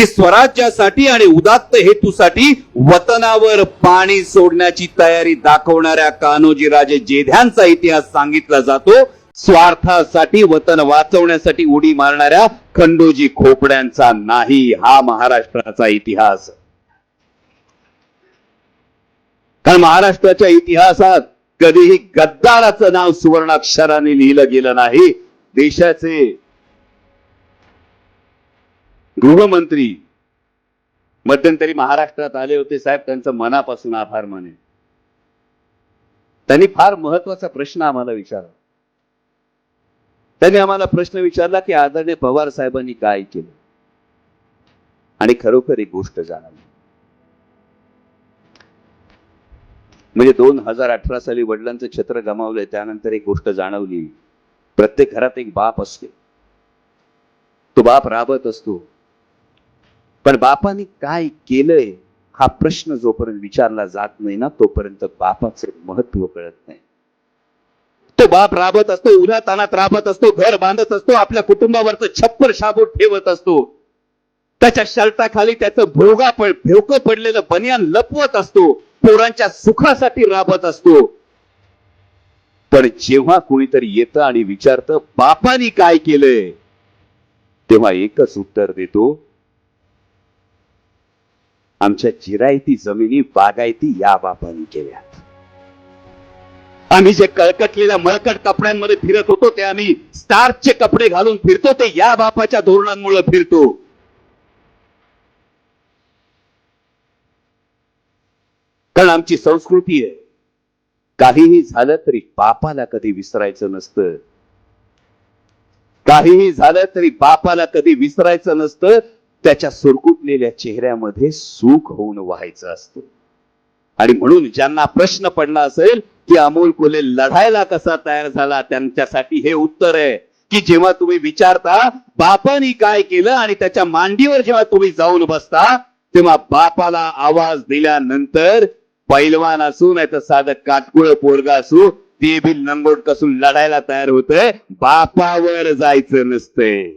की स्वराज्यासाठी आणि उदात्त हेतूसाठी वतनावर पाणी सोडण्याची तयारी दाखवणाऱ्या कान्होजी राजे जेध्यांचा इतिहास सांगितला जातो. स्वार्थासाठी वतन वाचवण्यासाठी उडी मारणाऱ्या खंडोजी खोपड्यांचा नाही हा महाराष्ट्राचा इतिहास. कारण महाराष्ट्राच्या इतिहासात कधीही गद्दाराचं नाव सुवर्णाक्षराने लिहिलं गेलं नाही. देशाचे गृहमंत्री मध्यंतरी महाराष्ट्रात आले होते. साहेब त्यांचं मनापासून आभार माने त्यांनी फार महत्त्वाचा प्रश्न आम्हाला विचारला. त्यांनी आम्हाला प्रश्न विचारला की आदरणीय पवार साहेबांनी काय केलं? आणि खरोखर एक गोष्ट जाणवली. म्हणजे दोन हजार अठरा साली वडिलांचं छत्र गमावलंय त्यानंतर एक गोष्ट जाणवली. प्रत्येक घरात एक बाप असते. तो बाप राबत असतो. पण बापाने काय केलंय हा प्रश्न जोपर्यंत विचारला जात नाही ना तोपर्यंत बापाचं महत्त्व कळत नाही. तो बाप राबत असतो उन्हा तानात राबत असतो घर बांधत असतो आपल्या कुटुंबावरचं छप्पर शाबूत ठेवत असतो. त्याच्या शर्टाखाली त्याचं भोगा पड भेवकं पडलेलं बनियान लपवत असतो पोरांच्या सुखासाठी राबत असतो. पण जेव्हा कोणीतरी येतं आणि विचारतं बापानी काय केलंय? तेव्हा एकच उत्तर देतो आमच्या चिरायती जमिनी बागायती या बापानी केल्यात. आम्ही जे कळकटलेल्या मळकट कपड्यांमध्ये फिरत होतो ते आम्ही स्टार्चचे कपडे घालून फिरतो ते या बापाच्या धोरणांमुळे फिरतो. कारण आमची संस्कृती आहे. काहीही झालं तरी बापाला कधी विसरायचं नसतं. काहीही झालं तरी बापाला कधी विसरायचं नसतं. त्याच्या सुरकुटलेल्या चेहऱ्यामध्ये सुख होऊन व्हायचं असतं. आणि म्हणून ज्यांना प्रश्न पडला असेल की अमोल कोले लढायला कसा तयार झाला त्यांच्यासाठी हे उत्तर आहे की जेव्हा तुम्ही विचारता बापानी काय केलं आणि त्याच्या मांडीवर जेव्हा तुम्ही जाऊन बसता तेव्हा बापाला आवाज दिल्यानंतर पैलवान असू नाही तर साधं काटकुळ पोरगा असू ते बी लंगोट कसून लढायला तयार होतंय. बापावर जायचं नसतंय.